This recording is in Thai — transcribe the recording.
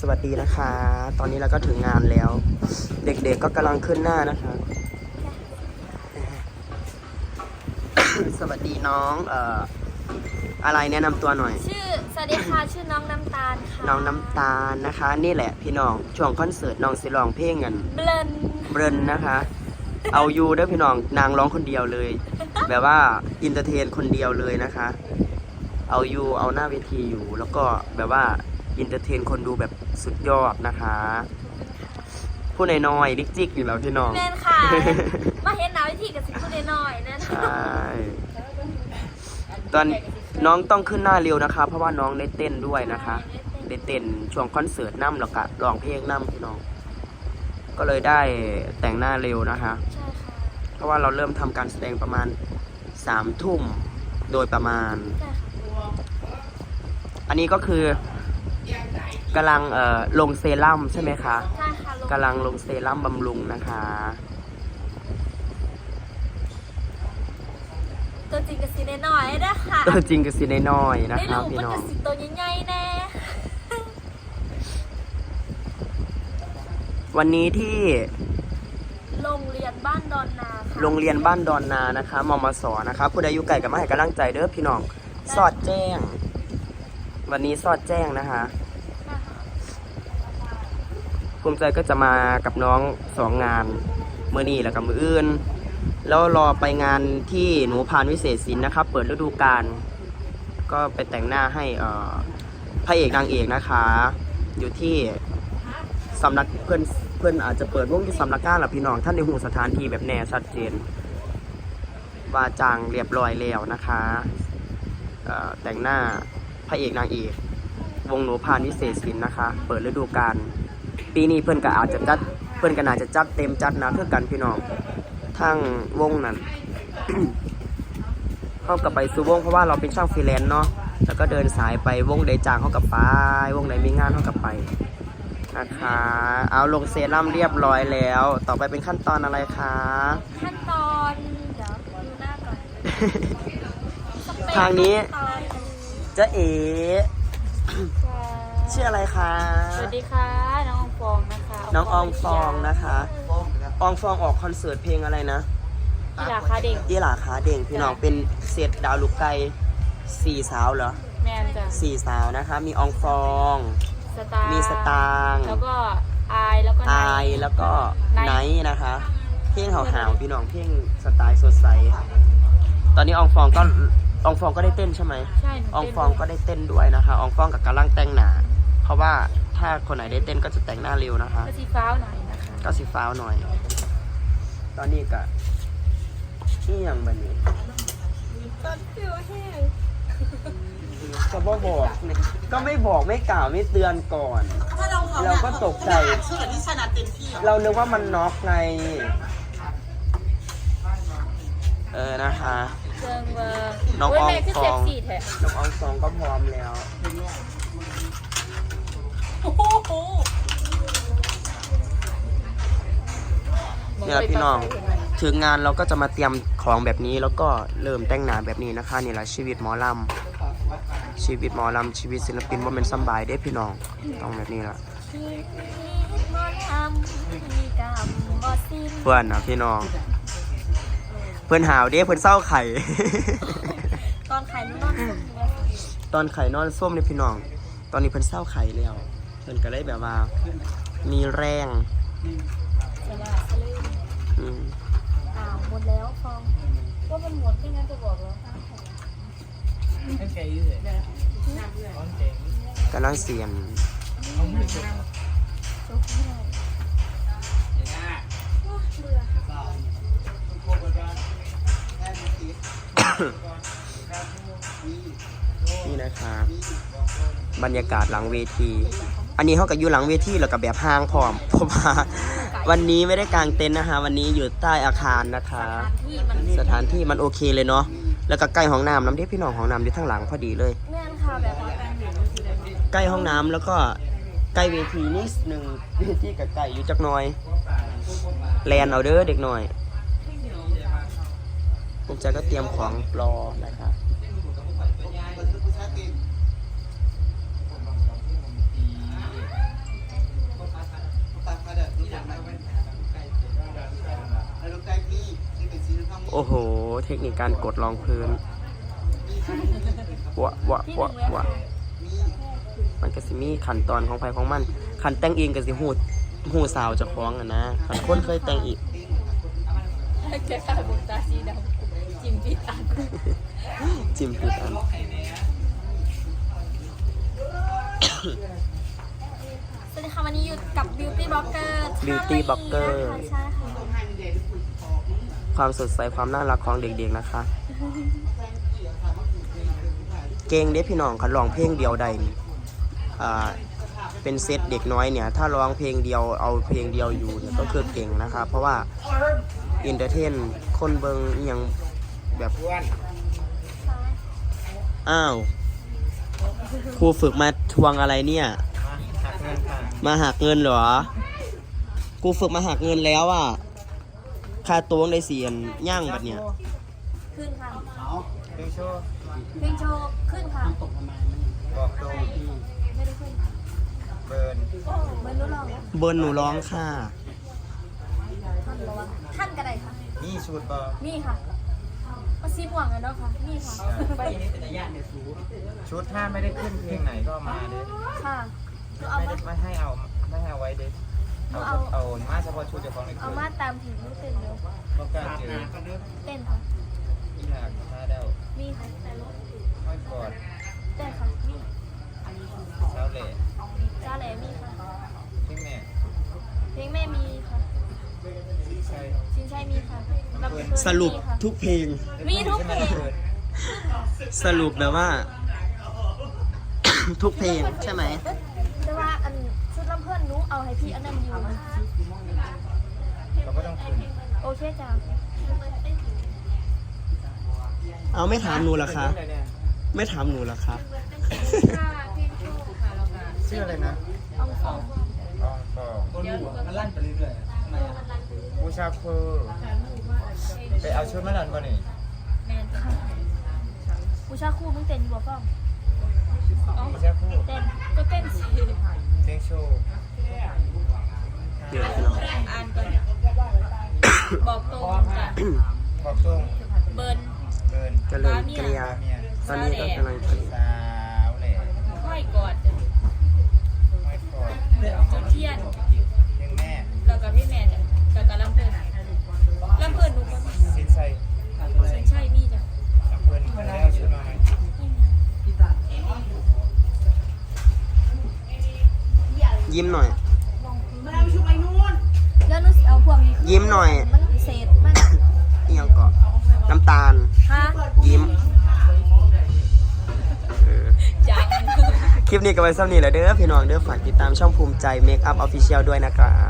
สวัสดีนะคะ ตอนนี้เราก็ถึงงานแล้ว เด็กๆก็กำลังขึ้นหน้านะคะ สวัสดีน้องเอ่ออะไรแนะนำตัวหน่อย ชื่อสวัสดีค่ะชื่อน้องน้ำตาลค่ะน้องน้ำตาลนะคะ นี่แหละพี่น้องช่วงคอนเสิร์ตน้องสิร้องเพลงกันเบลนเบรนนะคะ เอาอยู่เด้อพี่น้องนางร้องคนเดียวเลย แบบว่าอินเตอร์เทนคนเดียวเลยนะคะ เอาอยู่เอาหน้าเวทีอยู่ แล้วก็แบบว่า อินเตอร์เทนคนดูแบบสุดยอดนะคะ ผู้น้อยๆดิกจิกอยู่แล้วพี่น้อง แมนค่ะ มาเห็นหนาวิธีกับสิพูดหน่อยๆนะใช่ ตอนน้องต้องขึ้นหน้าเร็วนะคะ เพราะว่าน้องได้เต้นด้วยนะคะได้เต้นช่วงคอนเสิร์ตน้ำแล้วก็ร้องเพลงน้ำพี่น้อง ก็เลยได้แต่งหน้าเร็วนะคะ ใช่ค่ะเพราะว่าเราเริ่มทำการแสดงประมาณสามทุ่มโดยประมาณ ใช่ค่ะอันนี้ก็คือ กำลังเอ่อลงเซรั่มใช่ไหมคะใช่ค่ะลงกำลังลงเซรั่มบำรุงนะคะ ตัวจริงกับสีหน่อยๆนะค่ะตัวจริงก็สิน้อยๆนะไม่คะรู้พี่มันน้อกัง บสีตัวใหญ่ๆแน่วันนี้ที่โรงเรียนบ้านดอนนาค่ะโรงเรียนบ้านดอนนานะคะมมสนะคะผู้ใดอยู่ไกลกับมาให้กำลังใจเด้อพี่น้อง สอดแจ้ง วันนี้สอดแจ้งนะคะ ภูมิใจก็จะมากับน้องสองงานเมื่อนี้แล้วกับมืออื่น แล้วรอไปงานที่หนูพานวิเศษศิลป์นะครับ เปิดฤดูกาลก็ไปแต่งหน้าให้อ่อพระเอกนางเอกนะคะ อยู่ที่สำนักเพื่อนเพื่อนอาจจะเปิดวงที่สำนักงานหรอพี่น้องท่านในหูสถานที่แบบแน่ชัดเจนว่าจางเรียบร้อยแล้วนะคะแต่งหน้าพระเอกนางเอกวงหนูพานวิเศษศิลป์นะคะ เปิดฤดูกาล ปีนี้เพื่อนก็อาจจะจัด เพื่อนก็อาจจะจัดเต็มจัดหนะเพื่อกันพี่น้องทั้งวงนั้น เข้ากับไปสู่วงเพราะว่าเราเป็นช่างฟรีแลนซ์เนาะแล้วก็เดินสายไปวงใดจางเข้ากับไป วงใดมีงานเข้ากับไปนะคะ เอาลงเซรั่มเรียบร้อยแล้ว ต่อไปเป็นขั้นตอนอะไรคะขั้นตอนเดี๋ยวดูหน้าก่อนสเปคทางนี้ขั้ตอนจะเอ๋ค่ะชื่ออะไรคะ สวัสดีค่ะ นะคะน้องอองฟองนะคะ อองฟองออกคอนเสิร์ตเพลงอะไรนะพี่ราคาเด็กยี่หลาขาเด่งพี่น้องเป็นเศษดาวลูกไก่สี่สาวเหรอแมนจ้ะสี่สาวนะคะ มีอองฟอง สตาร์มีสตางค์แล้วก็อายแล้วก็อายไนท์แล้วก็ไนท์ไนท์นะคะ เพลงหาวๆพี่น้องเพลงสไตล์สดใส ตอนนี้อองฟองก็อองฟองก็ได้เต้นใช่ไหมใช่หนูอองเต้นฟองก็ได้เต้นด้วยนะคะอองฟองกับกำลังแต่งหน้าเพราะว่า ถ้าคนไหนได้เต้นก็จะแต่งหน้าเร็วนะคะ ก็สีฟ้าวหน่อยนะคะก็สิฟ้าวหน่อย ตอนนี้ก็นี่ยังบันนี้ฟิวแห้งก็บ่บอกเนี่ยก็ไม่บอกไม่กล่าวไม่เตือนก่อน ถ้าเราเราก็ตกใจ เชื่อที่ชนะเต็มที่เหรอเรานึกว่ามันน็อกไง เออนะคะ เจิงเบอร์น้องโยอองแม่คือฟอง เซ็กซี่แท้น้องอองฟองก็พร้อมแล้ว โอ้โหนี่แหละพี่น้อง ถึงงานเราก็จะมาเตรียมของแบบนี้แล้วก็เริ่มแต่งหน้าแบบนี้นะคะนี่แหละชีวิตหมอลำชีวิตหมอลำชีวิตศิลปินว่าเป็นสำบายได้พี่น้องต้องแบบนี้ละที่มอทำมีกรรมบอสินเพื่อนนะพี่น้อง เพื่อนหาวเด้เพื่อนเศร้าไข่ ตอนขายนุ่นนตอนไข่นอนส้มเนี่ยพี่น้อง ตอนนี้เพิ่นเศร้าไข่แล้วเพิ่นก็เลยแบบว่า มีแรงสละสลืมอืมอ้าวหมดแล้วฟองว่ามันหมดไม่งั้นจะบอกแล้วกำลังเสียนนี่นะคะ บรรยากาศหลังเวที อันนี้เขากับอยู่หลังเวทีแล้วกับแบบห้างพร้อมเพราะว่าวันนี้ไม่ได้กางเต็นท์นะคะ วันนี้อยู่ใต้อาคารนะคะที่มันสถานที่มันโอเคเลยเนาะแล้วก็ใกล้ห้องน้ำน้ำที่พี่น้องห้องน้ำอยู่ข้างหลังพอดีเลยแม่นค่ะแบบว่าแปลงหนูใกล้ห้องน้ำแล้วก็ใกล้เวทีนิดนึงเวทีกับไก่อยู่จักหน่อยแลนเอาเด้อเด็กหน่อยผมจะก็เตรียมของรอนะคะโอ้โห เทคนิคการกดรองพื้นวะวะที่หวะนึ่งเลยวะค่ะมันก็สิมีขั้นตอนของไผของมันขันแต่งเองก็สิหูหูสาวเจะคล้าของอะนะขันคนเคยแต่งอีกแค่ข้าวบุตาสีดำจิ้มพิตันจิมผิดอันสวัสดีค่ะวันนี้อยู่กับ Beauty Blogger บิวตี้บล็อกเกอร์ใช่ค่ะ ความสดใสความน่ารักของเด็กๆนะคะ เก่งเด้พี่น้องคันร้องเพลงเดียวใดนี่อ่าเป็นเซตเด็กน้อยเนี่ย ถ้าร้องเพลงเดียวเอาเพลงเดียวอยู่เนี่ยก็คือเก่งนะคะเพราะว่าอินเตอร์เทนคนเบิงอหยังแบบอ้าวครูฝึกมาทวงอะไรเนี่ย มาหักเงินเหรอ กูฝึกมาหักเงินแล้วอะ ค่าตัวในเสียนย่างแบบเนี้ยขึ้นค่ะเพลงโชว์เพลงโชว์ขึ้นค่ะบอกตรงที่ไม่ได้ขึ้นเบิร์นเหมือนรู้ลองนะเบิร์นหนูร้องค่ะท่านบอกว่าท่านกระไดค่ะนี่ชุดบอมีค่ะมาซีม่วงกันเนาะค่ะมีค่ะชุดถ้าไม่ได้ขึ้นเพลงไหนก็มาเด้ค่ะหนูเอาไม่มาได้ไม่ให้เอาไม่ให้เอาไว้เด้ เอาเอาเอามาเฉพาะชุดเจ้าของในเอาคืนมาตามถึงรู้เต้นเร็วต้องการเจอเต้นค่ะ อีหลากมาเดามีค่ะห้อยกอดเต้นค่ะมีเช้าเหล่จ้าแหลมีค่ะทิ้งแม่เพลงแม่มีค่ะใช่ชินชัยมีค่ะลำเพลินสรุปมีค่ะ ทุกเพลง มีทุกเพลง สรุปแบบว่า ทุกเพลงใช่ไหม แต่ว่าอันชุดลำ เพื่อนหนูเอาให้พี่อันนั้นอยู่เราก็ต้องขึ้นโอเคจ้าเอาไม่ถามหนูเหรอคะเพลงอะไรเนี่ยไม่ถามหนูเหรอคะชื่ออะไรนะอองฟองอองฟองมันลั่นไปเรื่อยๆบูชาครูไปเอาชุดมาดันก่อนนี่แมนค่ะบูชาคู่มึงเต้นอยู่บ่ฟ้องบูชาครูเต้นก็เต้นสิเพลงโชว์ เดี๋ยวพี่น้องอ่านก่อนบอกตรงจ้ะบอกตรงเบิร์นเดินเจริญกริยา เมียตอนนี้ก็กำลังกริยาสาวเหล่ค่อยกอดไม่กอดจุดเทียนเพียงแม่แล้วก็พี่แม่จ้ะแล้วก็ลำเพลินลำเพลินหนูก็สินใจชินชัยมีจ้ะน้ำเพื่อนได้เอาชุดมาไหมยิ้มหน่อย แล้วหนูสิเอาพวกนี้ยิ้มหน่อย มันเศษมันนี่ยังเกาะน้ำตาล ฮะยิ้มเออจ้าคลิปนี้ก็ไว้ซ้ำนี้แหละเด้อพี่น้องเด้อฝากติดตามช่องภูมิใจเมคอัพออฟฟิเชียลด้วยนะครับ